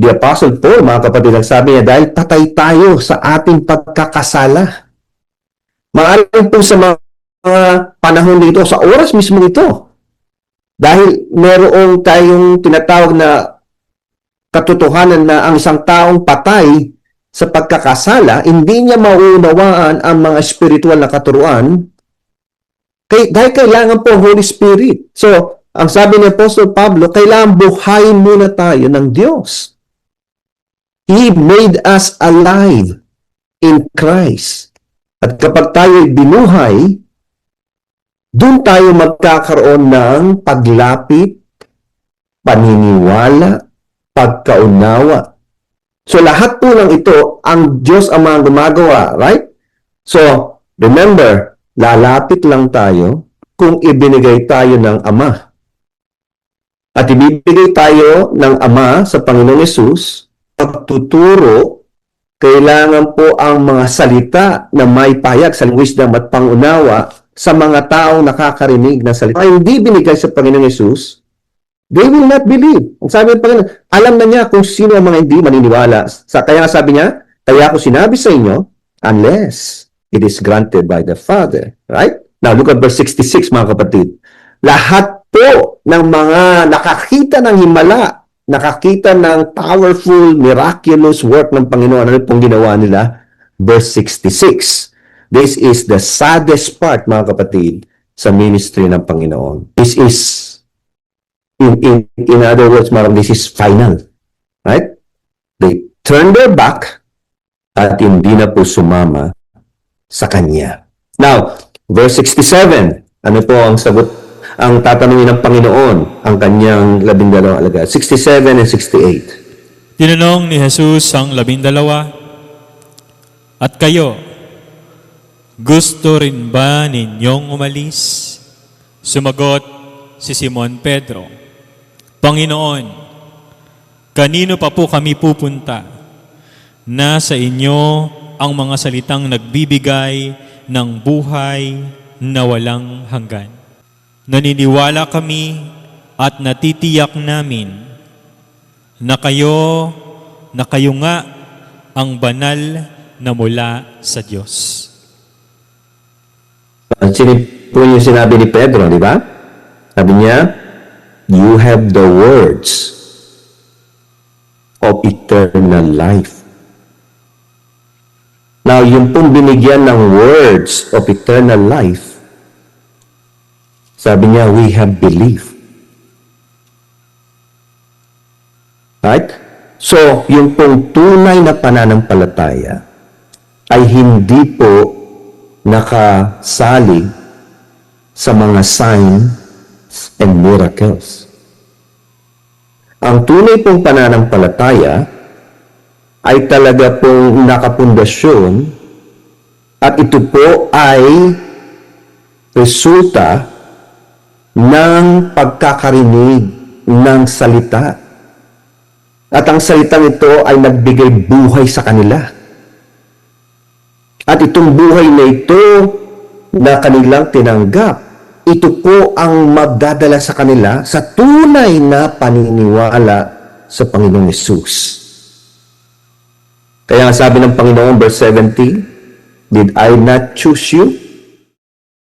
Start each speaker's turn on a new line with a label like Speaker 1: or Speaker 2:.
Speaker 1: the Apostle Paul, mga kapatid, ang sabi niya, dahil patay tayo sa ating pagkakasala. Maaring po sa mga panahon dito, sa oras mismo ito, dahil merong tayong tinatawag na katotohanan na ang isang taong patay sa pagkakasala, hindi niya mauunawaan ang mga spiritual na katuruan kay, dahil kailangan po Holy Spirit. So, ang sabi ni Apostle Pablo, kailangan buhayin muna tayo ng Diyos. He made us alive in Christ. At kapag tayo binuhay, doon tayo magkakaroon ng paglapit, paniniwala, pagkaunawa. So lahat po ng ito, ang Diyos ang mga gumagawa, right? So, remember, lalapit lang tayo kung ibinigay tayo ng Ama. At ibibigay tayo ng Ama sa Panginoong Yesus, pagtuturo, kailangan po ang mga salita na may payag sa wisdom at pangunawa sa mga taong nakakarinig ng salita. Hindi binigay sa Panginoong Yesus, they will not believe. Ang sabi ng Panginoon, alam na niya kung sino ang mga hindi maniniwala. Sa, kaya nga sabi niya, kaya ako sinabi sa inyo, unless it is granted by the Father. Right? Now, look at verse 66, mga kapatid. Lahat po ng mga nakakita ng himala, nakakita ng powerful, miraculous work ng Panginoon, ano pong ginawa nila? Verse 66. This is the saddest part, mga kapatid, sa ministry ng Panginoon. This is, in, in, in other words, kapatid, this is final. Right? They turn their back at hindi na po sumama sa Kanya. Now, verse 67, ano po ang sagot, ang tatanungin ng Panginoon, ang Kanyang labindalawang alagad? 67 and 68.
Speaker 2: Tinanong ni Jesus ang labindalawa, At kayo, gusto rin ba ninyong umalis? Sumagot si Simon Pedro, Panginoon, kanino pa po kami pupunta? Nasa inyo ang mga salitang nagbibigay ng buhay na walang hanggan. Naniniwala kami at natitiyak namin na kayo, na kayo nga ang banal na mula sa Diyos.
Speaker 1: Sini po yung sinabi ni Pedro, di ba? Sabi niya, you have the words of eternal life. Now, yung pong binigyan ng words of eternal life, sabi niya, we have belief. Right? So, yung pong tunay na pananampalataya ay hindi po nakasalig sa mga signs and miracles. Ang tunay pong pananampalataya ay talaga pong nakapundasyon at ito po ay resulta ng pagkakarinig ng salita. At ang salitang ito ay nagbigay buhay sa kanila. At itong buhay na ito na kanilang tinanggap, ito po ang magdadala sa kanila sa tunay na paniniwala sa Panginoong Yesus. Kaya nga sabi ng Panginoon, verse 70, Did I not choose you?